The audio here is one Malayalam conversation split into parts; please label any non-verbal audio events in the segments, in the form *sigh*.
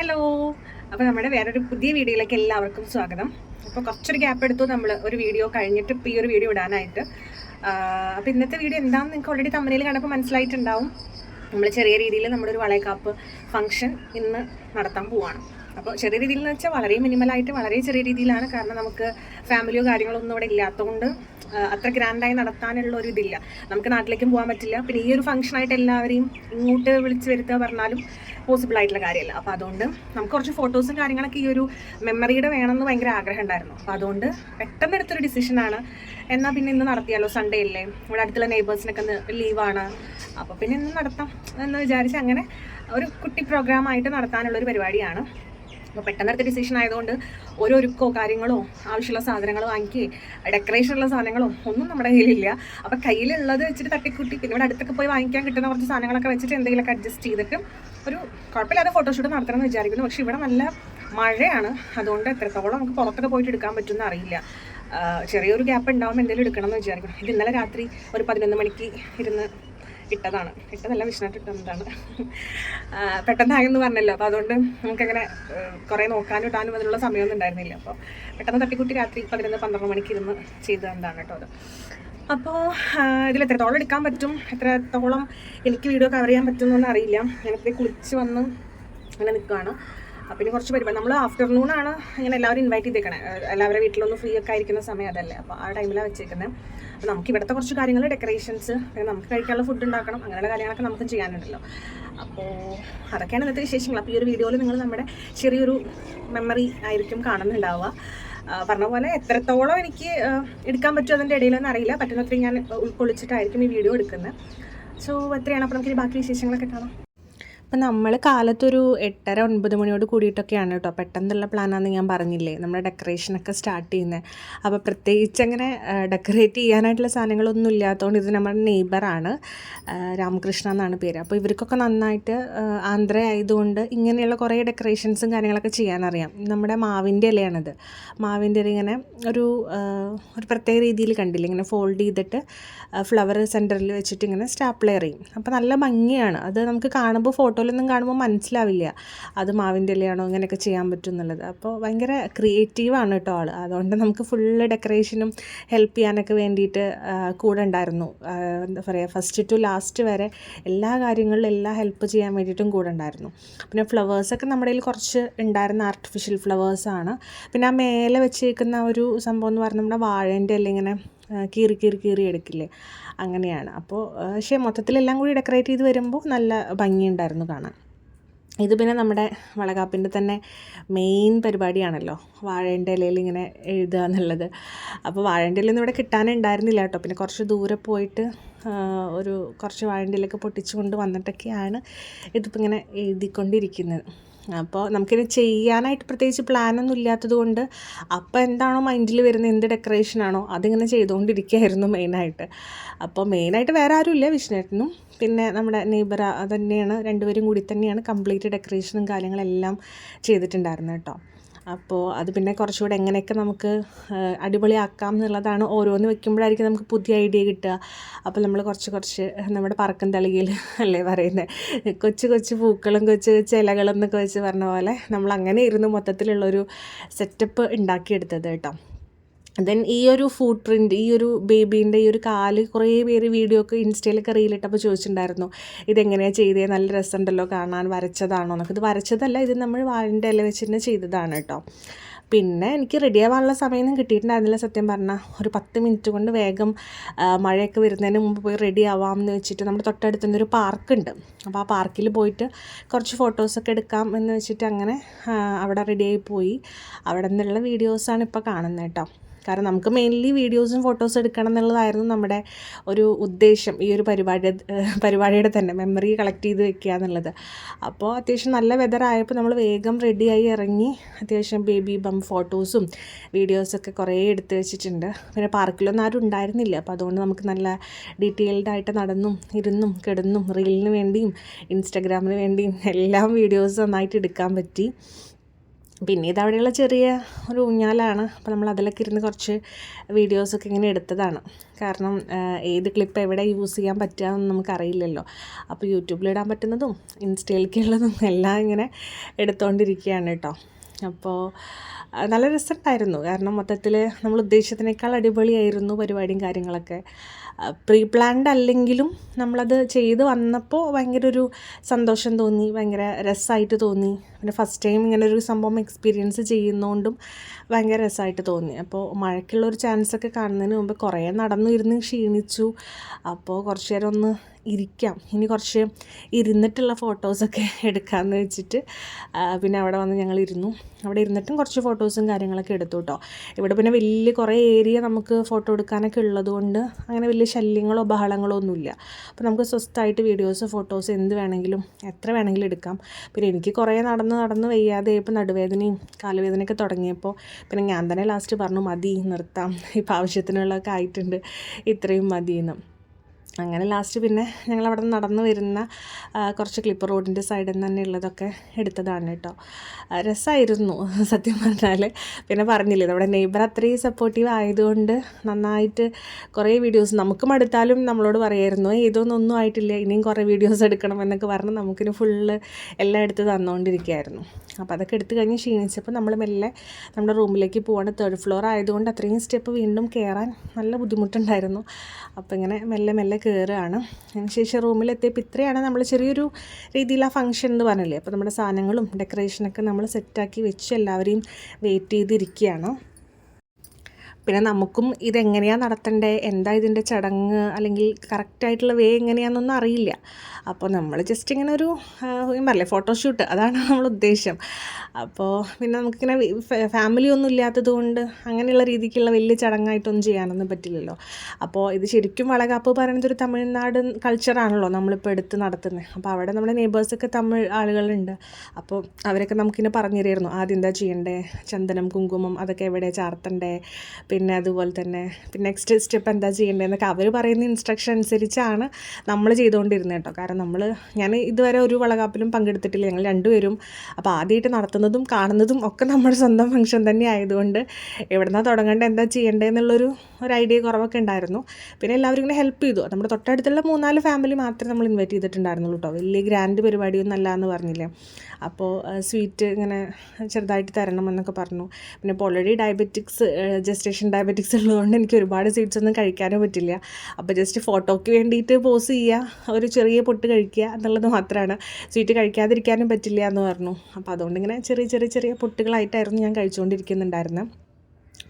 ഹലോ അപ്പോൾ നമ്മുടെ വേറൊരു പുതിയ വീഡിയോയിലേക്ക് എല്ലാവർക്കും സ്വാഗതം. അപ്പോൾ കുറച്ചൊരു ഗ്യാപ്പ് എടുത്തു. നമ്മൾ ഒരു വീഡിയോ കഴിഞ്ഞിട്ട് ഇപ്പോൾ ഈ ഒരു വീഡിയോ ഇടാനായിട്ട്. അപ്പോൾ ഇന്നത്തെ വീഡിയോ എന്താണെന്ന് നിങ്ങൾക്ക് ഓൾറെഡി തമ്മനയിൽ കണ്ടപ്പോൾ മനസ്സിലായിട്ടുണ്ടാവും. നമ്മൾ ചെറിയ രീതിയിൽ നമ്മുടെ ഒരു വളയക്കാപ്പ് ഫംഗ്ഷൻ ഇന്ന് നടത്താൻ പോവാണ്. അപ്പോൾ ചെറിയ രീതിയിൽ എന്ന് വെച്ചാൽ വളരെ മിനിമലായിട്ട് വളരെ ചെറിയ രീതിയിലാണ്. കാരണം നമുക്ക് ഫാമിലിയോ കാര്യങ്ങളോ ഒന്നും ഇവിടെ ഇല്ലാത്തതുകൊണ്ട് അത്ര ഗ്രാൻഡായി നടത്താനുള്ള ഒരു ഇതില്ല. നമുക്ക് നാട്ടിലേക്കും പോകാൻ പറ്റില്ല. പിന്നെ ഈ ഒരു ഫംഗ്ഷനായിട്ട് എല്ലാവരെയും ഇങ്ങോട്ട് വിളിച്ച് വരുത്തുക പറഞ്ഞാലും പോസിബിൾ ആയിട്ടുള്ള കാര്യമല്ല. അപ്പോൾ അതുകൊണ്ട് നമുക്ക് കുറച്ച് ഫോട്ടോസും കാര്യങ്ങളൊക്കെ ഈ ഒരു മെമ്മറിയുടെ വേണമെന്ന് ഭയങ്കര ആഗ്രഹം ഉണ്ടായിരുന്നു. അപ്പോൾ അതുകൊണ്ട് പെട്ടെന്ന് എടുത്തൊരു ഡിസിഷനാണ് എന്നാൽ പിന്നെ ഇന്ന് നടത്തിയാലോ? സൺഡേ അല്ലേ? ഇവിടെ അടുത്തുള്ള നെയ്ബേഴ്സിനൊക്കെ ലീവാണ് അപ്പോൾ പിന്നെ ഇന്ന് നടത്താം എന്ന് വിചാരിച്ച് അങ്ങനെ ഒരു കുട്ടി പ്രോഗ്രാമായിട്ട് നടത്താനുള്ളൊരു പരിപാടിയാണ്. അപ്പോൾ പെട്ടെന്നടുത്ത ഡിസിഷൻ ആയതുകൊണ്ട് ഓരോ ഒരുക്കോ കാര്യങ്ങളോ ആവശ്യമുള്ള സാധനങ്ങൾ വാങ്ങിക്കേ ഡെക്കറേഷനുള്ള സാധനങ്ങളോ ഒന്നും നമ്മുടെ കയ്യിലില്ല. അപ്പോൾ കയ്യിലുള്ളത് വെച്ചിട്ട് തട്ടിക്കൂട്ടി പിന്നെ ഇവിടെ അടുത്തൊക്കെ പോയി വാങ്ങിക്കാൻ കിട്ടുന്ന കുറച്ച് സാധനങ്ങളൊക്കെ വെച്ചിട്ട് എന്തെങ്കിലുമൊക്കെ അഡ്ജസ്റ്റ് ചെയ്തിട്ട് ഒരു കുഴപ്പമില്ലാതെ ഫോട്ടോഷൂട്ട് നടത്തണം എന്ന് വിചാരിക്കുന്നു. പക്ഷേ ഇവിടെ നല്ല മഴയാണ്. അതുകൊണ്ട് എത്രത്തോളം നമുക്ക് പുറത്തൊക്കെ പോയിട്ട് എടുക്കാൻ പറ്റുമെന്ന് അറിയില്ല. ചെറിയൊരു ഗ്യാപ്പ് ഉണ്ടാവുമ്പോൾ എന്തെങ്കിലും എടുക്കണം എന്ന് വിചാരിക്കുന്നു. ഇത് ഇന്നലെ രാത്രി ഒരു പതിനൊന്ന് മണിക്ക് ഇരുന്ന് ഇട്ടതാണ് ഇട്ടതല്ല വിഷ്ണായിട്ട് ഇട്ടതാണ് പെട്ടെന്ന് പെട്ടെന്നായെന്ന് പറഞ്ഞല്ലോ. അപ്പോൾ അതുകൊണ്ട് നമുക്കങ്ങനെ കുറേ നോക്കാനും ഇടാനും അതിനുള്ള സമയമൊന്നും ഉണ്ടായിരുന്നില്ല. അപ്പോൾ പെട്ടെന്ന് തട്ടിക്കുട്ടി രാത്രി പതിനൊന്ന് പന്ത്രണ്ട് മണിക്ക് ഇരുന്ന് ചെയ്തതാണ് കേട്ടോ അത്. അപ്പോൾ ഇതിൽ എത്രത്തോളം എടുക്കാൻ പറ്റും? എത്രത്തോളം എനിക്ക് വീഡിയോ കവർ ചെയ്യാൻ പറ്റുമെന്നൊന്നും അറിയില്ല. ഞാനിപ്പോൾ കുളിച്ച് വന്ന് അങ്ങനെ നിൽക്കുകയാണ് അപ്പം ഇനി കുറച്ച് പരിപാടി. നമ്മൾ ആഫ്റ്റർനൂൺ ആണ് ഇങ്ങനെ എല്ലാവരും ഇൻവൈറ്റ് ചെയ്തേക്കണേ. എല്ലാവരുടെ വീട്ടിലൊന്നും ഫ്രീ ഒക്കെ ആയിരിക്കുന്ന സമയം അതല്ലേ. അപ്പോൾ ആ ടൈമിലാണ് വെച്ചേക്കുന്നത് അപ്പോൾ നമുക്ക് ഇവിടുത്തെ കുറച്ച് കാര്യങ്ങൾ ഡെക്കറേഷൻസ് പിന്നെ നമുക്ക് കഴിക്കാനുള്ള ഫുഡ് ഉണ്ടാക്കണം അങ്ങനെയുള്ള കാര്യങ്ങളൊക്കെ നമുക്ക് ചെയ്യാനുണ്ടല്ലോ. അപ്പോൾ അതൊക്കെയാണ് ഇന്നത്തെ വിശേഷങ്ങൾ അപ്പോൾ ഈ ഒരു വീഡിയോയിൽ നിങ്ങൾ നമ്മുടെ ചെറിയൊരു മെമ്മറി ആയിരിക്കും കാണുന്നുണ്ടാവുക. പറഞ്ഞ പോലെ എത്രത്തോളം എനിക്ക് എടുക്കാൻ പറ്റുമോ അതിന്റെ ഇടയിലൊന്നും അറിയില്ല. പറ്റുന്നത്രയും ഞാൻ ഉൾക്കൊള്ളിച്ചിട്ടായിരിക്കും ഈ വീഡിയോ എടുക്കുന്നത് സോ എത്രയാണ് അപ്പോൾ നമുക്ക് ബാക്കി വിശേഷങ്ങളൊക്കെ കാണാം. അപ്പം നമ്മൾ കാലത്തൊരു എട്ടര ഒൻപത് മണിയോട് കൂടിയിട്ടൊക്കെയാണ് കേട്ടോ പെട്ടെന്നുള്ള പ്ലാനാണെന്ന് ഞാൻ പറഞ്ഞില്ലേ? നമ്മുടെ ഡെക്കറേഷനൊക്കെ സ്റ്റാർട്ട് ചെയ്യുന്നത് അപ്പോൾ പ്രത്യേകിച്ച് അങ്ങനെ ഡെക്കറേറ്റ് ചെയ്യാനായിട്ടുള്ള സാധനങ്ങളൊന്നും ഇല്ലാത്തതുകൊണ്ട് ഇത് നമ്മുടെ നെയ്ബറാണ്. രാമകൃഷ്ണ എന്നാണ് പേര്. അപ്പോൾ ഇവർക്കൊക്കെ നന്നായിട്ട് ആന്ധ്ര ആയതുകൊണ്ട് ഇങ്ങനെയുള്ള കുറേ ഡെക്കറേഷൻസും കാര്യങ്ങളൊക്കെ ചെയ്യാനറിയാം. നമ്മുടെ മാവിന്റെ ഇലയാണിത്. മാവിന്റെ ഇല ഇങ്ങനെ ഒരു ഒരു പ്രത്യേക രീതിയിൽ കണ്ടില്ലേ? ഇങ്ങനെ ഫോൾഡ് ചെയ്തിട്ട് ഫ്ലവർ സെന്ററിൽ വെച്ചിട്ട് ഇങ്ങനെ സ്റ്റാപ്ലെയർ ചെയ്യും. അപ്പോൾ നല്ല ഭംഗിയാണ്. അത് നമുക്ക് കാണുമ്പോൾ ഫോട്ടോയിലൊന്നും കാണുമ്പോൾ മനസ്സിലാവില്ല. അത് മാവിന്റെ ഇലയാണോ ഇങ്ങനെയൊക്കെ ചെയ്യാൻ പറ്റും എന്നുള്ളത്. അപ്പോൾ ഭയങ്കര ക്രിയേറ്റീവാണ് കേട്ടോ ആൾ അതുകൊണ്ട് നമുക്ക് ഫുള്ള് ഡെക്കറേഷനും ഹെൽപ്പ് ചെയ്യാനൊക്കെ വേണ്ടിയിട്ട് കൂടെ ഉണ്ടായിരുന്നു. എന്താ പറയുക ഫസ്റ്റ് ടു ലാസ്റ്റ് വരെ എല്ലാ കാര്യങ്ങളിലും എല്ലാ ഹെൽപ്പ് ചെയ്യാൻ വേണ്ടിയിട്ടും കൂടെ ഉണ്ടായിരുന്നു. പിന്നെ ഫ്ലവേഴ്സൊക്കെ നമ്മുടെ കയ്യിൽ കുറച്ച് ഉണ്ടായിരുന്ന ആർട്ടിഫിഷ്യൽ ഫ്ലവേഴ്സാണ് പിന്നെ ആ മേലെ വെച്ചേക്കുന്ന ഒരു സംഭവം എന്ന് പറഞ്ഞാൽ നമ്മുടെ വാഴേന്റെ അല്ലെങ്കിൽ ഇങ്ങനെ കീറി കീറി കീറി എടുക്കില്ലേ? അങ്ങനെയാണ്. അപ്പോൾ പക്ഷേ മൊത്തത്തിലെല്ലാം കൂടി ഡെക്കറേറ്റ് ചെയ്ത് വരുമ്പോൾ നല്ല ഭംഗിയുണ്ടായിരുന്നു കാണാൻ. ഇത് പിന്നെ നമ്മുടെ വളകാപ്പിന്റെ തന്നെ മെയിൻ പരിപാടിയാണല്ലോ. വാഴേന്റെ ഇലയിൽ ഇങ്ങനെ എഴുതുക എന്നുള്ളത്. അപ്പോൾ വാഴേന്റെ ഇലയൊന്നും ഇവിടെ കിട്ടാനുണ്ടായിരുന്നില്ല കേട്ടോ. പിന്നെ കുറച്ച് ദൂരെ പോയിട്ട് ഒരു കുറച്ച് വാഴേന്റെ ഇലയൊക്കെ പൊട്ടിച്ചു കൊണ്ട് വന്നിട്ടൊക്കെയാണ് ഇതിപ്പോൾ ഇങ്ങനെ എഴുതിക്കൊണ്ടിരിക്കുന്നത്. അപ്പോൾ നമുക്കിത് ചെയ്യാനായിട്ട് പ്രത്യേകിച്ച് പ്ലാനൊന്നും ഇല്ലാത്തത് കൊണ്ട് അപ്പോൾ എന്താണോ മൈൻഡിൽ വരുന്നത് എന്ത് ഡെക്കറേഷനാണോ അതിങ്ങനെ ചെയ്തുകൊണ്ടിരിക്കുകയായിരുന്നു മെയിനായിട്ട്. അപ്പോൾ മെയിനായിട്ട് വേറെ ആരുമില്ല വിഷ്ണേട്ടനും പിന്നെ നമ്മുടെ നെയ്ബർ തന്നെയാണ് രണ്ടുപേരും കൂടി തന്നെയാണ് കംപ്ലീറ്റ് ഡെക്കറേഷനും കാര്യങ്ങളെല്ലാം ചെയ്തിട്ടുണ്ടായിരുന്നത് കേട്ടോ. അപ്പോൾ അത് പിന്നെ കുറച്ചുകൂടെ എങ്ങനെയൊക്കെ നമുക്ക് അടിപൊളിയാക്കാം എന്നുള്ളതാണ് ഓരോന്ന് വെക്കുമ്പോഴായിരിക്കും നമുക്ക് പുതിയ ഐഡിയ കിട്ടുക. അപ്പോൾ നമ്മൾ കുറച്ച് കുറച്ച് നമ്മുടെ പറക്കും തളികയിൽ അല്ലേ പറയുന്നത് കൊച്ചു കൊച്ചു പൂക്കളും കൊച്ചു കൊച്ചു ഇലകളും എന്നൊക്കെ വെച്ച് പറഞ്ഞ പോലെ നമ്മൾ അങ്ങനെ ഇരുന്ന് മൊത്തത്തിലുള്ളൊരു സെറ്റപ്പ് ഉണ്ടാക്കിയെടുത്തത് കേട്ടോ. ദെൻ ഈ ഒരു ഫുഡ് പ്രിന്റ് ഈ ഒരു ബേബീന്റെ ഈ ഒരു കാൽ കുറേ പേര് വീഡിയോ ഒക്കെ ഇൻസ്റ്റയിലൊക്കെ റീലിട്ടപ്പോൾ ചോദിച്ചിട്ടുണ്ടായിരുന്നു ഇതെങ്ങനെയാണ് ചെയ്തേ? നല്ല രസമുണ്ടല്ലോ കാണാൻ വരച്ചതാണോ? എന്നൊക്കെ. ഇത് വരച്ചതല്ല ഇത് നമ്മൾ വാഴിന്റെ ഇല വെച്ച് തന്നെ ചെയ്തതാണ് കേട്ടോ. പിന്നെ എനിക്ക് റെഡി ആവാനുള്ള സമയമൊന്നും കിട്ടിയിട്ടുണ്ടായിരുന്നില്ല സത്യം പറഞ്ഞാൽ. ഒരു പത്ത് മിനിറ്റ് കൊണ്ട് വേഗം മഴയൊക്കെ വരുന്നതിന് മുമ്പ് പോയി റെഡി ആവാം എന്ന് വെച്ചിട്ട് നമ്മുടെ തൊട്ടടുത്ത് നിന്നൊരു പാർക്കുണ്ട് അപ്പോൾ ആ പാർക്കിൽ പോയിട്ട് കുറച്ച് ഫോട്ടോസൊക്കെ എടുക്കാം എന്ന് വെച്ചിട്ട് അങ്ങനെ അവിടെ റെഡിയായി പോയി. അവിടെ നിന്നുള്ള വീഡിയോസാണ് ഇപ്പോൾ കാണുന്നത് കേട്ടോ. കാരണം നമുക്ക് മെയിൻലി വീഡിയോസും ഫോട്ടോസും എടുക്കണം എന്നുള്ളതായിരുന്നു നമ്മുടെ ഒരു ഉദ്ദേശം ഈ ഒരു പരിപാടി പരിപാടിയുടെ തന്നെ മെമ്മറി കളക്ട് ചെയ്ത് വെക്കുക എന്നുള്ളത്. അപ്പോൾ അത്യാവശ്യം നല്ല വെതർ ആയപ്പോൾ നമ്മൾ വേഗം റെഡിയായി ഇറങ്ങി. അത്യാവശ്യം ബേബി ബം ഫോട്ടോസും വീഡിയോസൊക്കെ കുറേ എടുത്ത് വെച്ചിട്ടുണ്ട്. പിന്നെ പാർക്കിലൊന്നും ആരും ഉണ്ടായിരുന്നില്ല. അപ്പോൾ അതുകൊണ്ട് നമുക്ക് നല്ല ഡീറ്റെയിൽഡ് ആയിട്ട് നടന്നും ഇരുന്നും കിടന്നും റീലിന് വേണ്ടിയും ഇൻസ്റ്റഗ്രാമിന് വേണ്ടിയും എല്ലാം വീഡിയോസ് നന്നായിട്ട് എടുക്കാൻ പറ്റി. പിന്നെ ഇതവിടെയുള്ള ചെറിയ ഒരു ഊഞ്ഞാലാണ്. അപ്പോൾ നമ്മൾ അതിലൊക്കെ ഇരുന്ന് കുറച്ച് വീഡിയോസൊക്കെ ഇങ്ങനെ എടുത്തതാണ്. കാരണം ഏത് ക്ലിപ്പ് എവിടെ യൂസ് ചെയ്യാൻ പറ്റുകയെന്ന് നമുക്കറിയില്ലല്ലോ. അപ്പോൾ യൂട്യൂബിലിടാൻ പറ്റുന്നതും ഇൻസ്റ്റയിലേക്കുള്ളതും എല്ലാം ഇങ്ങനെ എടുത്തുകൊണ്ടിരിക്കുകയാണ് കേട്ടോ. അപ്പോൾ നല്ല രസമുണ്ടായിരുന്നു കാരണം മൊത്തത്തിൽ നമ്മൾ ഉദ്ദേശിച്ചതിനേക്കാൾ അടിപൊളിയായിരുന്നു പരിപാടിയും കാര്യങ്ങളൊക്കെ. പ്രീ പ്ലാൻഡ് അല്ലെങ്കിലും നമ്മളത് ചെയ്ത് വന്നപ്പോൾ ഭയങ്കര ഒരു സന്തോഷം തോന്നി ഭയങ്കര രസമായിട്ട് തോന്നി. പിന്നെ ഫസ്റ്റ് ടൈം ഇങ്ങനെ ഒരു സംഭവം എക്സ്പീരിയൻസ് ചെയ്യുന്നതുകൊണ്ടും ഭയങ്കര രസമായിട്ട് തോന്നി. അപ്പോൾ മഴയ്ക്കുള്ള ഒരു ചാൻസ് ഒക്കെ കാണുന്നതിന് മുമ്പ് കുറേ നടന്നു ഇരുന്ന് ക്ഷീണിച്ചു. അപ്പോൾ കുറച്ച് നേരം ഒന്ന് ഇരിക്കാം. ഇനി കുറച്ച് ഇരുന്നിട്ടുള്ള ഫോട്ടോസൊക്കെ എടുക്കാമെന്ന് വെച്ചിട്ട് പിന്നെ അവിടെ വന്ന് ഞങ്ങൾ ഇരുന്നു അവിടെ ഇരുന്നിട്ടും കുറച്ച് ഫോട്ടോസും കാര്യങ്ങളൊക്കെ എടുത്തു കേട്ടോ ഇവിടെ പിന്നെ വലിയ കുറേ ഏരിയ നമുക്ക് ഫോട്ടോ എടുക്കാനൊക്കെ ഉള്ളതുകൊണ്ട് അങ്ങനെ വലിയ ശല്യങ്ങളോ ബഹളങ്ങളോ ഒന്നുമില്ല. അപ്പോൾ നമുക്ക് സ്വസ്ഥമായിട്ട് വീഡിയോസ് ഫോട്ടോസ് എന്ത് വേണമെങ്കിലും എത്ര വേണമെങ്കിലും എടുക്കാം. പിന്നെ എനിക്ക് കുറേ നടന്ന് നടന്ന് വയ്യാതെ ഇപ്പോൾ നടുവേദനയും കാലുവേദനയൊക്കെ തുടങ്ങിയപ്പോൾ പിന്നെ ഞാൻ തന്നെ ലാസ്റ്റ് പറഞ്ഞു മതി നിർത്താം. ഇപ്പം ആവശ്യത്തിനുള്ളതൊക്കെ ആയിട്ടുണ്ട്. ഇത്രയും മതിയെന്ന്. അങ്ങനെ ലാസ്റ്റ് പിന്നെ ഞങ്ങൾ അവിടെ നടന്നു വരുന്ന കുറച്ച് ക്ലിപ്പ് റോഡിന്റെ സൈഡിൽ നിന്ന് തന്നെ ഉള്ളതൊക്കെ എടുത്തതാണ് കേട്ടോ രസമായിരുന്നു *laughs* സത്യം പറഞ്ഞാൽ പിന്നെ പറഞ്ഞില്ലേ നമ്മുടെ നെയ്ബർ അത്രയും സപ്പോർട്ടീവ് ആയതുകൊണ്ട് നന്നായിട്ട് കുറേ വീഡിയോസ് നമുക്ക് മടുത്താലും നമ്മളോട് പറയായിരുന്നു "ഏയ് ഇതൊന്നും ആയിട്ടില്ല ഇനിയും കുറേ വീഡിയോസ് എടുക്കണം എന്നൊക്കെ പറഞ്ഞ് നമുക്കിന് ഫുള്ള് എല്ലാം എടുത്ത് തന്നുകൊണ്ടിരിക്കുകയായിരുന്നു അപ്പോൾ അതൊക്കെ എടുത്തു കഴിഞ്ഞ് ക്ഷീണിച്ചപ്പോൾ നമ്മൾ മെല്ലെ നമ്മുടെ റൂമിലേക്ക് പോവാണ്. തേർഡ് ഫ്ലോർ ആയതുകൊണ്ട് അത്രയും സ്റ്റെപ്പ് വീണ്ടും കയറാൻ നല്ല ബുദ്ധിമുട്ടുണ്ടായിരുന്നു. അപ്പോൾ ഇങ്ങനെ മെല്ലെ മെല്ലെ കയറുകയാണ് അതിനുശേഷം റൂമിലെത്തിയപ്പോൾ ഇത്രയാണ് നമ്മൾ ചെറിയൊരു രീതിയിൽ ആ ഫംഗ്ഷൻ എന്ന് പറഞ്ഞില്ലേ? അപ്പോൾ നമ്മുടെ സാധനങ്ങളും ഡെക്കറേഷനൊക്കെ നമ്മൾ സെറ്റാക്കി വെച്ച് എല്ലാവരെയും വെയിറ്റ് ചെയ്തിരിക്കുകയാണ് പിന്നെ നമുക്കും ഇതെങ്ങനെയാണ് നടത്തേണ്ടത് എന്താ ഇതിന്റെ ചടങ്ങ്? അല്ലെങ്കിൽ കറക്റ്റായിട്ടുള്ള വേ എങ്ങനെയാണെന്നൊന്നും അറിയില്ല. അപ്പോൾ നമ്മൾ ജസ്റ്റ് ഇങ്ങനെ ഒരു ഞാൻ പറയില്ലേ ഫോട്ടോഷൂട്ട് അതാണ് *laughs* നമ്മൾ ഉദ്ദേശം. അപ്പോൾ പിന്നെ നമുക്കിങ്ങനെ ഫാമിലി ഒന്നും ഇല്ലാത്തത് കൊണ്ട് അങ്ങനെയുള്ള രീതിക്കുള്ള വലിയ ചടങ്ങായിട്ടൊന്നും ചെയ്യാനൊന്നും പറ്റില്ലല്ലോ. അപ്പോൾ ഇത് ശരിക്കും വളകാപ്പ് പറയുന്നത് ഒരു തമിഴ്നാട് കൾച്ചറാണല്ലോ നമ്മളിപ്പോൾ എടുത്ത് നടത്തുന്നത് അപ്പോൾ അവിടെ നമ്മുടെ നെയ്ബേഴ്സൊക്കെ തമിഴ് ആളുകളുണ്ട്. അപ്പോൾ അവരൊക്കെ നമുക്കിങ്ങനെ പറഞ്ഞു തരുമായിരുന്നു ആദ്യം എന്താ ചെയ്യേണ്ടേ? ചന്ദനം കുങ്കുമം അതൊക്കെ എവിടെ ചാർത്തണ്ടേ? പിന്നെ അതുപോലെ തന്നെ പിന്നെ നെക്സ്റ്റ് സ്റ്റെപ്പ് എന്താ ചെയ്യേണ്ടത് എന്നൊക്കെ അവർ പറയുന്ന ഇൻസ്ട്രക്ഷൻ അനുസരിച്ചാണ് നമ്മൾ ചെയ്തുകൊണ്ടിരുന്നത് കേട്ടോ. കാരണം നമ്മൾ ഞാൻ ഇതുവരെ ഒരു വളകാപ്പിലും പങ്കെടുത്തിട്ടില്ല. ഞങ്ങൾ രണ്ടുപേരും അപ്പോൾ ആദ്യമായിട്ട് നടത്തുന്നതും കാണുന്നതും ഒക്കെ നമ്മുടെ സ്വന്തം ഫംഗ്ഷൻ തന്നെ ആയതുകൊണ്ട് എവിടുന്നാ തുടങ്ങേണ്ടത് എന്താ ചെയ്യേണ്ടത് എന്നുള്ളൊരു ഒരു ഐഡിയ കുറവൊക്കെ ഉണ്ടായിരുന്നു. പിന്നെ എല്ലാവരും ഇങ്ങനെ ഹെൽപ്പ് ചെയ്തു. നമ്മുടെ തൊട്ടടുത്തുള്ള മൂന്നാൽ ഫാമിലി മാത്രമേ നമ്മൾ ഇൻവൈറ്റ് ചെയ്തിട്ടുണ്ടായിരുന്നുള്ളൂ കേട്ടോ. വലിയ ഗ്രാൻഡ് പരിപാടിയൊന്നും അല്ല എന്ന് പറഞ്ഞില്ലേ? അപ്പോൾ സ്വീറ്റ് ഇങ്ങനെ ചെറുതായിട്ട് തരണം എന്നൊക്കെ പറഞ്ഞു. പിന്നെ ഇപ്പോൾ ഓൾറെഡി ഡയബറ്റിക്സ് ജസ്റ്റേഷൻ ഡയബറ്റിക്സ് ഉള്ളതുകൊണ്ട് എനിക്ക് ഒരുപാട് സ്വീറ്റ്സ് ഒന്നും കഴിക്കാനും പറ്റില്ല. അപ്പോൾ ജസ്റ്റ് ഫോട്ടോയ്ക്ക് വേണ്ടിയിട്ട് പോസ് ചെയ്യുക ഒരു ചെറിയ പൊട്ട് കഴിക്കുക എന്നുള്ളത് മാത്രമാണ് സ്വീറ്റ് കഴിക്കാതിരിക്കാനും പറ്റില്ല എന്ന് പറഞ്ഞു. അപ്പോൾ അതുകൊണ്ട് ഇങ്ങനെ ചെറിയ ചെറിയ ചെറിയ പൊട്ടുകളായിട്ടായിരുന്നു ഞാൻ കഴിച്ചുകൊണ്ടിരിക്കുന്നുണ്ടായിരുന്നത്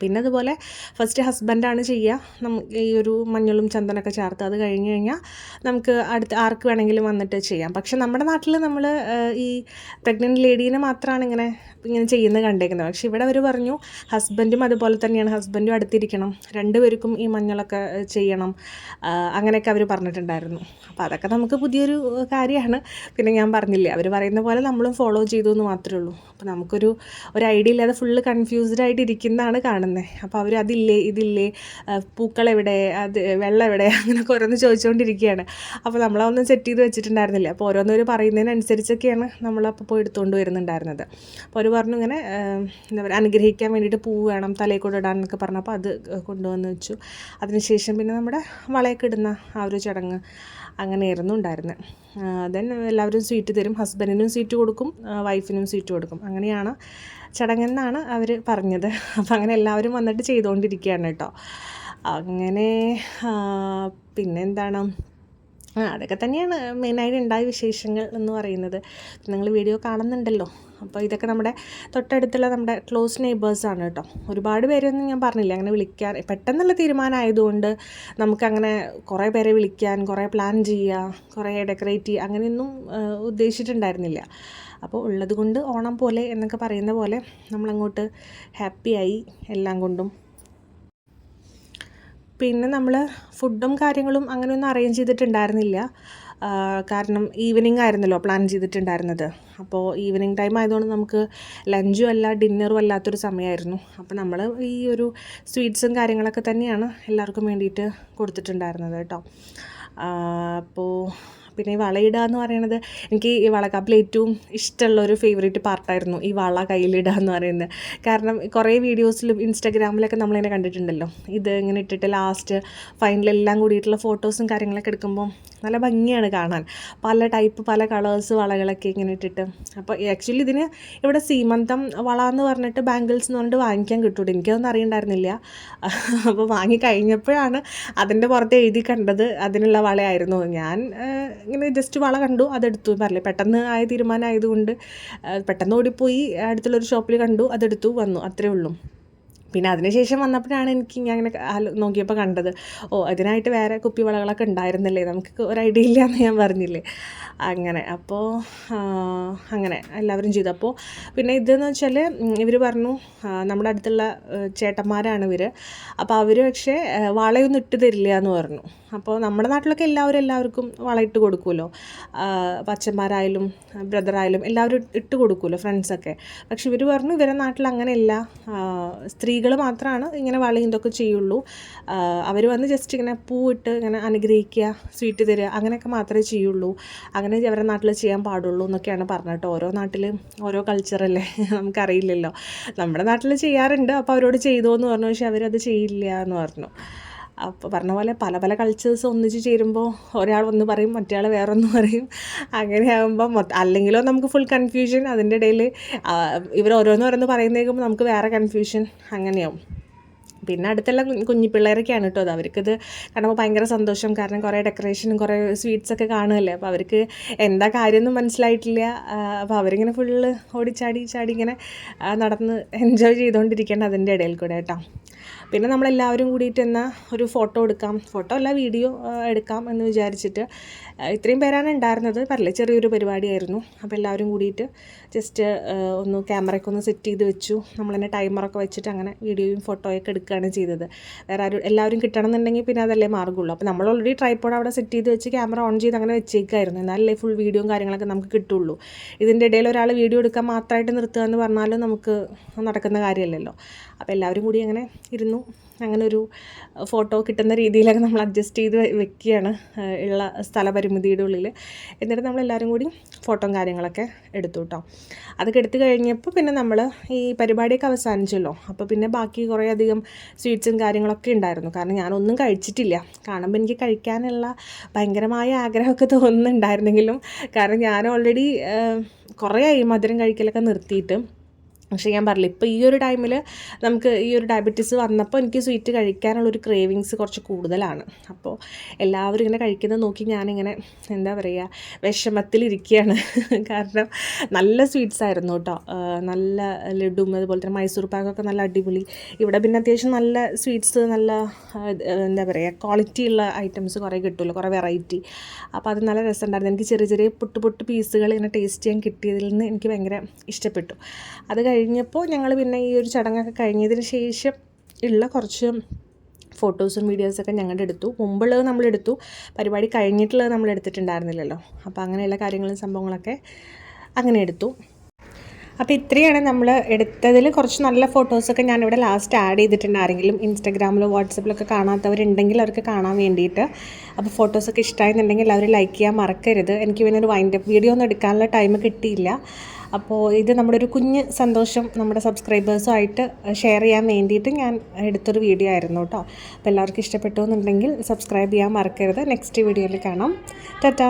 പിന്നെ അതുപോലെ ഫസ്റ്റ് ഹസ്ബൻഡാണ് ചെയ്യുക. നമുക്ക് ഈ ഒരു മഞ്ഞളും ചന്ദനൊക്കെ ചേർത്ത് അത് കഴിഞ്ഞ് കഴിഞ്ഞാൽ നമുക്ക് അടുത്ത് ആർക്ക് വേണമെങ്കിലും വന്നിട്ട് ചെയ്യാം. പക്ഷെ നമ്മുടെ നാട്ടിൽ നമ്മൾ ഈ പ്രഗ്നന്റ് ലേഡീനെ മാത്രമാണ് ഇങ്ങനെ ഇങ്ങനെ ചെയ്യുന്നത് കണ്ടേക്കുന്നത്. പക്ഷെ ഇവിടെ അവർ പറഞ്ഞു ഹസ്ബൻഡും അതുപോലെ തന്നെയാണ്. ഹസ്ബൻഡും അടുത്തിരിക്കണം. രണ്ടുപേർക്കും ഈ മഞ്ഞളൊക്കെ ചെയ്യണം. അങ്ങനെയൊക്കെ അവർ പറഞ്ഞിട്ടുണ്ടായിരുന്നു. അപ്പോൾ അതൊക്കെ നമുക്ക് പുതിയൊരു കാര്യമാണ് പിന്നെ ഞാൻ പറഞ്ഞില്ലേ അവർ പറയുന്ന പോലെ നമ്മളും ഫോളോ ചെയ്തു എന്ന് മാത്രമേ ഉള്ളൂ. അപ്പോൾ നമുക്കൊരു ഒരു ഐഡിയ ഇല്ലാതെ ഫുള്ള് കൺഫ്യൂസ്ഡ് ആയിട്ട് ഇരിക്കുന്നതാണ് കാണുന്നത്. അപ്പോൾ അവർ അതില്ലേ ഇതില്ലേ പൂക്കളെവിടെ അത് വെള്ളം എവിടെ അങ്ങനെയൊക്കെ ഓരോന്ന് ചോദിച്ചുകൊണ്ടിരിക്കുകയാണ് അപ്പോൾ നമ്മളതൊന്നും സെറ്റ് ചെയ്ത് വെച്ചിട്ടുണ്ടായിരുന്നില്ല. അപ്പോൾ ഓരോന്നവർ പറയുന്നതിനനുസരിച്ചൊക്കെയാണ് നമ്മളപ്പോൾ പോയി എടുത്തുകൊണ്ട് വരുന്നുണ്ടായിരുന്നത്. അപ്പോൾ അവർ പറഞ്ഞു ഇങ്ങനെ എന്താ പറയുക അനുഗ്രഹിക്കാൻ വേണ്ടിയിട്ട് പൂ വേണം തലയിൽ കൂടെ ഇടാൻ എന്നൊക്കെ പറഞ്ഞപ്പോൾ അത് കൊണ്ടുവന്ന് വെച്ചു. അതിനുശേഷം പിന്നെ നമ്മുടെ വളയൊക്കെ ഇടുന്ന ആ ഒരു ചടങ്ങ്. അങ്ങനെയായിരുന്നു ഉണ്ടായിരുന്നത് ദെൻ എല്ലാവരും സ്വീറ്റ് തരും. ഹസ്ബൻഡിനും സ്വീറ്റ് കൊടുക്കും. വൈഫിനും സ്വീറ്റ് കൊടുക്കും. അങ്ങനെയാണ് ചടങ്ങെന്നാണ് അവർ പറഞ്ഞത്. അപ്പം അങ്ങനെ എല്ലാവരും വന്നിട്ട് ചെയ്തുകൊണ്ടിരിക്കുകയാണ് കേട്ടോ അങ്ങനെ പിന്നെ പിന്നെന്താണ്? അതൊക്കെ തന്നെയാണ് മെയിനായിട്ട് ഉണ്ടായ വിശേഷങ്ങൾ എന്ന് പറയുന്നത്. നിങ്ങൾ വീഡിയോ കാണുന്നുണ്ടല്ലോ. അപ്പോൾ ഇതൊക്കെ നമ്മുടെ തൊട്ടടുത്തുള്ള നമ്മുടെ ക്ലോസ് നെയ്ബേഴ്സാണ് കേട്ടോ. ഒരുപാട് പേരൊന്നും ഞാൻ പറഞ്ഞില്ല. അങ്ങനെ വിളിക്കാൻ പെട്ടെന്നുള്ള തീരുമാനമായതുകൊണ്ട് നമുക്കങ്ങനെ കുറേ പേരെ വിളിക്കാൻ കുറേ പ്ലാൻ ചെയ്യുക കുറേ ഡെക്കറേറ്റ് ചെയ്യുക അങ്ങനെയൊന്നും ഉദ്ദേശിച്ചിട്ടുണ്ടായിരുന്നില്ല. അപ്പോൾ ഉള്ളത് കൊണ്ട് ഓണം പോലെ എന്നൊക്കെ പറയുന്ന പോലെ നമ്മളങ്ങോട്ട് ഹാപ്പിയായി എല്ലാം കൊണ്ടും. പിന്നെ നമ്മൾ ഫുഡും കാര്യങ്ങളും അങ്ങനെയൊന്നും അറേഞ്ച് ചെയ്തിട്ടുണ്ടായിരുന്നില്ല. കാരണം ഈവനിങ് ആയിരുന്നല്ലോ പ്ലാൻ ചെയ്തിട്ടുണ്ടായിരുന്നത്. അപ്പോൾ ഈവനിങ് ടൈം ആയതുകൊണ്ട് നമുക്ക് ലഞ്ചും അല്ല ഡിന്നറും അല്ലാത്തൊരു സമയമായിരുന്നു അപ്പോൾ നമ്മൾ ഈ ഒരു സ്വീറ്റ്സും കാര്യങ്ങളൊക്കെ തന്നെയാണ് എല്ലാവർക്കും വേണ്ടിയിട്ട് കൊടുത്തിട്ടുണ്ടായിരുന്നത് കേട്ടോ. അപ്പോൾ പിന്നെ ഈ വളയിടുക എന്ന് പറയുന്നത് എനിക്ക് ഈ വളക്കാപ്പിൽ ഏറ്റവും ഇഷ്ടമുള്ള ഒരു ഫേവറേറ്റ് പാർട്ടായിരുന്നു ഈ വള കയ്യിലിടുക എന്ന് പറയുന്നത്. കാരണം കുറേ വീഡിയോസിലും ഇൻസ്റ്റാഗ്രാമിലൊക്കെ നമ്മളിങ്ങനെ കണ്ടിട്ടുണ്ടല്ലോ. ഇത് ഇങ്ങനെ ഇട്ടിട്ട് ലാസ്റ്റ് ഫൈനലെല്ലാം കൂടിയിട്ടുള്ള ഫോട്ടോസും കാര്യങ്ങളൊക്കെ എടുക്കുമ്പോൾ നല്ല ഭംഗിയാണ് കാണാൻ. പല ടൈപ്പ് പല കളേഴ്സ് വളകളൊക്കെ ഇങ്ങനെ ഇട്ടിട്ട്. അപ്പോൾ ആക്ച്വലി ഇതിന് ഇവിടെ സീമന്തം വള എന്ന് പറഞ്ഞിട്ട് ബാംഗിൾസ് എന്ന് പറഞ്ഞിട്ട് വാങ്ങിക്കാൻ കിട്ടൂ എനിക്കതൊന്നും അറിയണ്ടായിരുന്നില്ല. അപ്പോൾ വാങ്ങി കഴിഞ്ഞപ്പോഴാണ് അതിന്റെ പുറത്ത് എഴുതി കണ്ടത് അതിനുള്ള വളയായിരുന്നു. ഞാൻ ഇങ്ങനെ ജസ്റ്റ് വള കണ്ടു അതെടുത്തു. പറഞ്ഞില്ലേ പെട്ടെന്ന് ആയ തീരുമാനമായതുകൊണ്ട് പെട്ടെന്ന് ഓടിപ്പോയി അടുത്തുള്ളൊരു ഷോപ്പിൽ കണ്ടു അതെടുത്തു വന്നു. അത്രേ ഉള്ളൂ. പിന്നെ അതിനുശേഷം വന്നപ്പോഴാണ് എനിക്ക് ഞാൻ അങ്ങനെ നോക്കിയപ്പോൾ കണ്ടത്. ഓ അതിനായിട്ട് വേറെ കുപ്പി വളകളൊക്കെ ഉണ്ടായിരുന്നില്ലേ? നമുക്ക് ഒരു ഐഡിയ ഇല്ല എന്ന് ഞാൻ പറഞ്ഞില്ലേ? അങ്ങനെ അപ്പോൾ അങ്ങനെ എല്ലാവരും ചെയ്തു. അപ്പോൾ പിന്നെ ഇതെന്ന് വെച്ചാൽ ഇവർ പറഞ്ഞു നമ്മുടെ അടുത്തുള്ള ചേട്ടന്മാരാണ് ഇവർ അപ്പോൾ അവർ പക്ഷേ വളയൊന്നും ഇട്ട് തരില്ല എന്ന് പറഞ്ഞു. അപ്പോൾ നമ്മുടെ നാട്ടിലൊക്കെ എല്ലാവരും എല്ലാവർക്കും വളയിട്ട് കൊടുക്കുമല്ലോ പച്ചന്മാരായാലും ബ്രദറായാലും എല്ലാവരും ഇട്ട് കൊടുക്കുമല്ലോ ഫ്രണ്ട്സൊക്കെ. പക്ഷെ ഇവർ പറഞ്ഞു ഇവരെ നാട്ടിൽ അങ്ങനെയല്ല സ്ത്രീകൾ മാത്രമാണ് ഇങ്ങനെ വളയും ഇതൊക്കെ ചെയ്യുള്ളൂ. അവർ വന്ന് ജസ്റ്റ് ഇങ്ങനെ പൂവിട്ട് ഇങ്ങനെ അനുഗ്രഹിക്കുക സ്വീറ്റ് തരിക അങ്ങനെയൊക്കെ മാത്രമേ ചെയ്യുള്ളൂ. അങ്ങനെ അവരുടെ നാട്ടിൽ ചെയ്യാൻ പാടുള്ളൂ എന്നൊക്കെയാണ് പറഞ്ഞിട്ട് ഓരോ നാട്ടിൽ ഓരോ കൾച്ചറല്ലേ നമുക്കറിയില്ലല്ലോ. നമ്മുടെ നാട്ടിൽ ചെയ്യാറുണ്ട്. അപ്പോൾ അവരോട് ചെയ്തോ എന്ന് പറഞ്ഞു. പക്ഷെ അവരത് ചെയ്യില്ല എന്ന് പറഞ്ഞു. അപ്പോൾ പറഞ്ഞ പോലെ പല പല കൾച്ചേഴ്സ് ഒന്നിച്ച് ചേരുമ്പോൾ ഒരാൾ ഒന്ന് പറയും മറ്റേ വേറെ ഒന്ന് പറയും. അങ്ങനെ ആകുമ്പോൾ മൊത്തം അല്ലെങ്കിലോ നമുക്ക് ഫുൾ കൺഫ്യൂഷൻ അതിന്റെ ഇടയിൽ ഇവർ ഓരോന്ന് ഓരോന്ന് പറയുന്നേക്കുമ്പോൾ നമുക്ക് വേറെ കൺഫ്യൂഷൻ അങ്ങനെയാവും. പിന്നെ അടുത്തുള്ള കുഞ്ഞു കുഞ്ഞി പിള്ളേരൊക്കെയാണ് കേട്ടോ അത്. അവർക്കിത് കാണുമ്പോൾ ഭയങ്കര സന്തോഷം. കാരണം കുറേ ഡെക്കറേഷനും കുറേ സ്വീറ്റ്സ് ഒക്കെ കാണുമല്ലേ അപ്പോൾ അവർക്ക് എന്താ കാര്യമൊന്നും മനസ്സിലായിട്ടില്ല. അപ്പോൾ അവരിങ്ങനെ ഫുള്ള് ഓടിച്ചാടി ചാടി ഇങ്ങനെ നടന്ന് എൻജോയ് ചെയ്തുകൊണ്ടിരിക്കേണ്ട അതിന്റെ ഇടയിൽ കൂടെ കേട്ടോ. പിന്നെ നമ്മളെല്ലാവരും കൂടിയിട്ട് എന്നാൽ ഒരു ഫോട്ടോ എടുക്കാം. ഫോട്ടോ അല്ല വീഡിയോ എടുക്കാം എന്ന് വിചാരിച്ചിട്ട് ഇത്രയും പേരാണ് ഉണ്ടായിരുന്നത്. പറയില്ല ചെറിയൊരു പരിപാടിയായിരുന്നു. അപ്പോൾ എല്ലാവരും കൂടിയിട്ട് ജസ്റ്റ് ഒന്ന് ക്യാമറയൊക്കെ ഒന്ന് സെറ്റ് ചെയ്ത് വെച്ചു. നമ്മൾ തന്നെ ടൈമറൊക്കെ വെച്ചിട്ട് അങ്ങനെ വീഡിയോയും ഫോട്ടോയൊക്കെ എടുക്കുകയാണ് ചെയ്തത്. വേറെ ആരും എല്ലാവരും കിട്ടണമെന്നുണ്ടെങ്കിൽ പിന്നെ അതല്ലേ മാർഗമുള്ളൂ. അപ്പോൾ നമ്മൾ ഓൾറെഡി ട്രൈപ്പോഡ് അവിടെ സെറ്റ് ചെയ്ത് വെച്ച് ക്യാമറ ഓൺ ചെയ്ത് അങ്ങനെ വെച്ചേക്കായിരുന്നു. എന്നാലല്ലേ ഫുൾ വീഡിയോയും കാര്യങ്ങളൊക്കെ നമുക്ക് കിട്ടുള്ളൂ. ഇതിന്റെ ഇടയിൽ ഒരാൾ വീഡിയോ എടുക്കാൻ മാത്രമായിട്ട് നിർത്തുക എന്ന് പറഞ്ഞാലും നമുക്ക് നടക്കുന്ന കാര്യമല്ലല്ലോ. അപ്പോൾ എല്ലാവരും കൂടി അങ്ങനെ ഇരുന്നു. അങ്ങനെ ഒരു ഫോട്ടോ കിട്ടുന്ന രീതിയിലൊക്കെ നമ്മൾ അഡ്ജസ്റ്റ് ചെയ്ത് വെക്കുകയാണ് ഉള്ള സ്ഥലപരിമിതിയുടെ ഉള്ളിൽ. എന്നിട്ട് നമ്മൾ എല്ലാവരും കൂടി ഫോട്ടോയും കാര്യങ്ങളൊക്കെ എടുത്തു കേട്ടോ. അതൊക്കെ എടുത്തു കഴിഞ്ഞപ്പോൾ പിന്നെ നമ്മൾ ഈ പരിപാടിയൊക്കെ അവസാനിച്ചല്ലോ. അപ്പോൾ പിന്നെ ബാക്കി കുറേ അധികം സ്വീറ്റ്സും കാര്യങ്ങളൊക്കെ ഉണ്ടായിരുന്നു. കാരണം ഞാനൊന്നും കഴിച്ചിട്ടില്ല. കാണുമ്പോൾ എനിക്ക് കഴിക്കാനുള്ള ഭയങ്കരമായ ആഗ്രഹമൊക്കെ തോന്നുന്നുണ്ടായിരുന്നെങ്കിലും കാരണം ഞാൻ ഓൾറെഡി കുറേ ആയി മധുരം കഴിക്കലൊക്കെ നിർത്തിയിട്ട് പക്ഷേ ഞാൻ പറഞ്ഞില്ല. ഇപ്പോൾ ഈ ഒരു ടൈമിൽ നമുക്ക് ഈ ഒരു ഡയബറ്റീസ് വന്നപ്പോൾ എനിക്ക് സ്വീറ്റ് കഴിക്കാനുള്ള ഒരു ക്രേവിങ്സ് കുറച്ച് കൂടുതലാണ്. അപ്പോൾ എല്ലാവരും ഇങ്ങനെ കഴിക്കുന്നത് നോക്കി ഞാനിങ്ങനെ എന്താ പറയുക വിഷമത്തിലിരിക്കുകയാണ് *laughs* കാരണം നല്ല സ്വീറ്റ്സ് ആയിരുന്നു കേട്ടോ. നല്ല ലഡും അതുപോലെ തന്നെ മൈസൂർ പാക്കൊക്കെ നല്ല അടിപൊളി. ഇവിടെ പിന്നെ അത്യാവശ്യം നല്ല സ്വീറ്റ്സ് നല്ല എന്താ പറയുക ക്വാളിറ്റി ഉള്ള ഐറ്റംസ് കുറേ കിട്ടുമല്ലോ കുറേ വെറൈറ്റി. അപ്പോൾ അത് നല്ല രസമുണ്ടായിരുന്നു. എനിക്ക് ചെറിയ ചെറിയ പൊട്ട് പൊട്ട് പീസുകൾ ഇങ്ങനെ ടേസ്റ്റ് ചെയ്യാൻ കിട്ടിയതിൽ നിന്ന് എനിക്ക് ഭയങ്കര ഇഷ്ടപ്പെട്ടു. അത് കഴിഞ്ഞപ്പോൾ ഞങ്ങൾ പിന്നെ ഈ ഒരു ചടങ്ങൊക്കെ കഴിഞ്ഞതിന് ശേഷം ഉള്ള കുറച്ച് ഫോട്ടോസും വീഡിയോസൊക്കെ ഞങ്ങളുടെ എടുത്തു മുമ്പുള്ളത് നമ്മളെടുത്തു. പരിപാടി കഴിഞ്ഞിട്ടുള്ളത് നമ്മൾ എടുത്തിട്ടുണ്ടായിരുന്നില്ലല്ലോ അപ്പോൾ അങ്ങനെയുള്ള കാര്യങ്ങളും സംഭവങ്ങളൊക്കെ അങ്ങനെ എടുത്തു. അപ്പോൾ ഇത്രയാണ് നമ്മൾ എടുത്തതിൽ കുറച്ച് നല്ല ഫോട്ടോസൊക്കെ ഞാനിവിടെ ലാസ്റ്റ് ആഡ് ചെയ്തിട്ടുണ്ട് ആരെങ്കിലും ഇൻസ്റ്റാഗ്രാമിലോ വാട്സപ്പിലൊക്കെ കാണാത്തവരുണ്ടെങ്കിൽ അവർക്ക് കാണാൻ വേണ്ടിയിട്ട്. അപ്പോൾ ഫോട്ടോസൊക്കെ ഇഷ്ടമായിരുന്നുണ്ടെങ്കിൽ എല്ലാവരും ലൈക്ക് ചെയ്യാൻ മറക്കരുത്. എനിക്ക് പിന്നെ ഒരു വൈൻഡപ്പ് വീഡിയോ ഒന്നും എടുക്കാനുള്ള ടൈം കിട്ടിയില്ല. അപ്പോൾ ഇത് നമ്മുടെ ഒരു കുഞ്ഞ് സന്തോഷം നമ്മുടെ സബ്സ്ക്രൈബേഴ്സുമായിട്ട് ഷെയർ ചെയ്യാൻ വേണ്ടിയിട്ട് ഞാൻ എടുത്തൊരു വീഡിയോ ആയിരുന്നു കേട്ടോ. അപ്പോൾ എല്ലാവർക്കും ഇഷ്ടപ്പെട്ടു എന്നുണ്ടെങ്കിൽ സബ്സ്ക്രൈബ് ചെയ്യാൻ മറക്കരുത്. നെക്സ്റ്റ് വീഡിയോയിൽ കാണാം. ടാറ്റാ